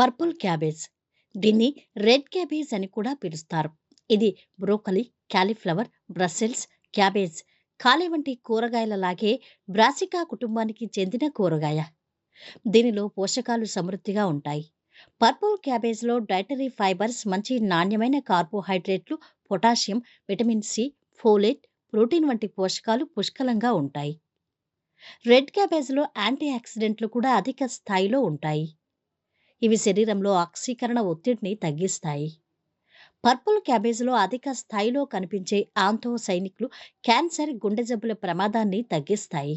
Purple cabbage. దీన్ని red cabbage అని కూడా పిలుస్తారు. ఇది బ్రోకలీ క్యాలీఫ్లవర్ బ్రస్సెల్స్ క్యాబేజ్. కాలే వంటి కూరగాయలలాగే బ్రాసికా కుటుంబానికి చెందిన కూరగాయ. దీనిలో పోషకాలు సమృద్ధిగా ఉంటాయి. పర్పుల్ క్యాబేజ్లో డైటరీ ఫైబర్స్ మంచి నాణ్యమైన కార్బోహైడ్రేట్లు potassium vitamin C folate protein వంటి పోషకాలు పుష్కలంగా ఉంటాయి. రెడ్ క్యాబేజ్లో యాంటీ ఆక్సిడెంట్లు కూడా అధిక స్థాయిలో ఉంటాయి. ఇవి శరీరంలో ఆక్సీకరణ ఒత్తిడిని తగ్గిస్తాయి. పర్పుల్ క్యాబేజ్లో అధిక స్థాయిలో కనిపించే ఆంతో సైనికులు క్యాన్సర్ గుండె జబ్బుల ప్రమాదాన్ని తగ్గిస్తాయి.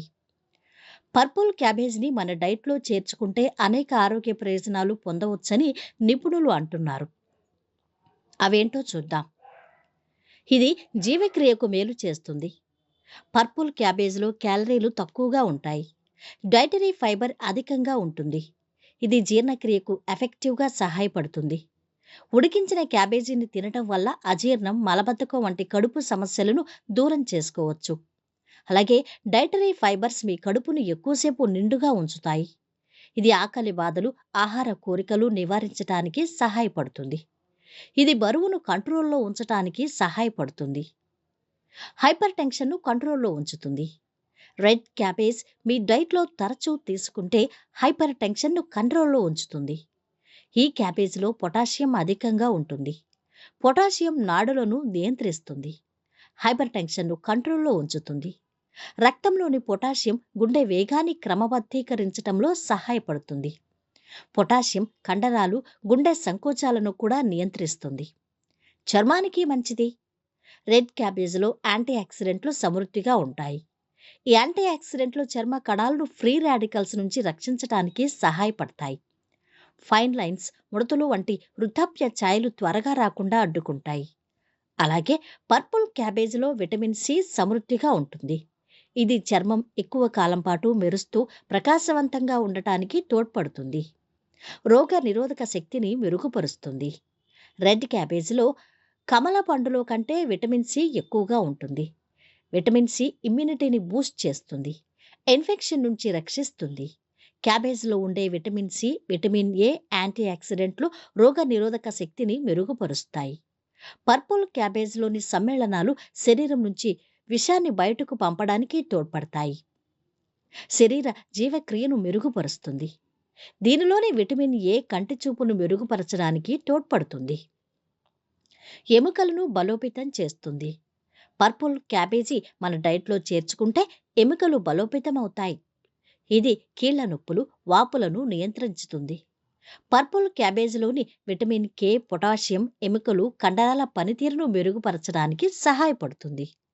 పర్పుల్ క్యాబేజ్ని మన డైట్లో చేర్చుకుంటే అనేక ఆరోగ్య ప్రయోజనాలు పొందవచ్చని నిపుణులు అంటున్నారు. అవేంటో చూద్దాం. ఇది జీవక్రియకు మేలు చేస్తుంది. పర్పుల్ క్యాబేజ్లో క్యాలరీలు తక్కువగా ఉంటాయి. డైటరీ ఫైబర్ అధికంగా ఉంటుంది. ఇది జీర్ణక్రియకు ఎఫెక్టివ్గా సహాయపడుతుంది. ఉడికించిన క్యాబేజీని తినటం వల్ల అజీర్ణం మలబద్ధకం వంటి కడుపు సమస్యలను దూరం చేసుకోవచ్చు. అలాగే డైటరీ ఫైబర్స్ మీ కడుపును ఎక్కువసేపు నిండుగా ఉంచుతాయి. ఇది ఆకలి బాధలు ఆహార కోరికలు నివారించటానికి సహాయపడుతుంది. ఇది బరువును కంట్రోల్లో ఉంచటానికి సహాయపడుతుంది. హైపర్ టెన్షన్ను కంట్రోల్లో ఉంచుతుంది. రెడ్ క్యాబేజ్ మీ డైట్లో తరచూ తీసుకుంటే హైపర్ టెన్షన్ను కంట్రోల్లో ఉంచుతుంది. ఈ క్యాబేజ్లో పొటాషియం అధికంగా ఉంటుంది. పొటాషియం నాడులను నియంత్రిస్తుంది. హైపర్ టెన్షన్ను కంట్రోల్లో ఉంచుతుంది. రక్తంలోని పొటాషియం గుండె వేగాన్ని క్రమబద్ధీకరించడంలో సహాయపడుతుంది. పొటాషియం కండరాలు గుండె సంకోచాలను కూడా నియంత్రిస్తుంది. చర్మానికి మంచిది. రెడ్ క్యాబేజ్లో యాంటీ ఆక్సిడెంట్లు సమృద్ధిగా ఉంటాయి. ఈ యాంటీ ఆక్సిడెంట్లు చర్మ కణాలను ఫ్రీ రాడికల్స్ నుంచి రక్షించడానికి సహాయపడతాయి. ఫైన్ లైన్స్ ముడతలు వంటి వృద్ధాప్య ఛాయలు త్వరగా రాకుండా అడ్డుకుంటాయి. అలాగే పర్పుల్ క్యాబేజ్లో విటమిన్ సి సమృద్ధిగా ఉంటుంది. ఇది చర్మం ఎక్కువ కాలం పాటు మెరుస్తూ ప్రకాశవంతంగా ఉండటానికి తోడ్పడుతుంది. రోగ నిరోధక శక్తిని మెరుగుపరుస్తుంది. రెడ్ క్యాబేజీలో కమల పండులో కంటే విటమిన్ సి ఎక్కువగా ఉంటుంది. విటమిన్ సి ఇమ్యూనిటీని బూస్ట్ చేస్తుంది ఇన్ఫెక్షన్ నుంచి రక్షిస్తుంది. క్యాబేజ్లో ఉండే vitamin C vitamin A anti ఆక్సిడెంట్లు రోగ నిరోధక శక్తిని మెరుగుపరుస్తాయి. పర్పుల్ క్యాబేజ్లోని సమ్మేళనాలు శరీరం నుంచి విషాన్ని బయటకు పంపడానికి తోడ్పడతాయి. శరీర జీవక్రియను మెరుగుపరుస్తుంది. దీనిలోని విటమిన్ ఏ కంటి చూపును మెరుగుపరచడానికి తోడ్పడుతుంది. ఎముకలను బలోపేతం చేస్తుంది. పర్పుల్ క్యాబేజీ మన డైట్లో చేర్చుకుంటే ఎముకలు బలోపేతమవుతాయి. ఇది కీళ్ళ నొప్పులు వాపులను నియంత్రించుతుంది. పర్పుల్ క్యాబేజీలోని విటమిన్ కే పొటాషియం ఎముకలు కండరాల పనితీరును మెరుగుపరచడానికి సహాయపడుతుంది.